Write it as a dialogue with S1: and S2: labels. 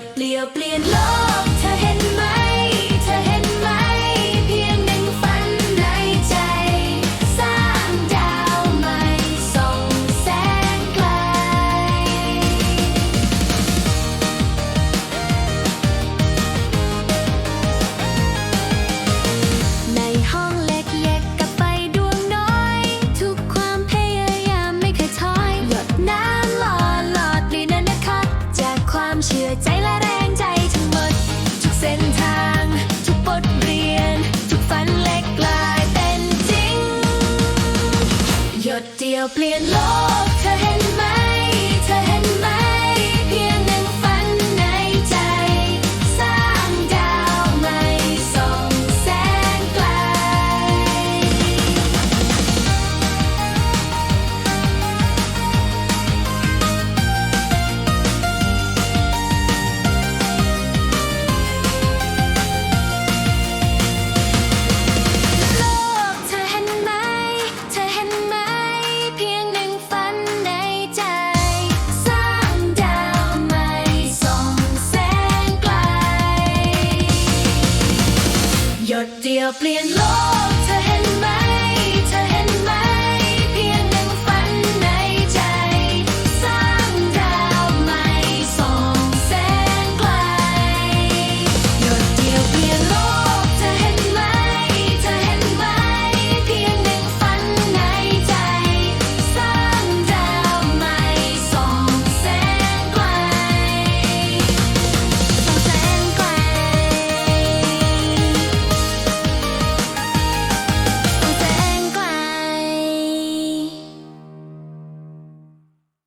S1: ดเปลี่ยวเปลี่ยนโลก เยวเปลี่ยนโลกเธอเห็น Der blir en lov.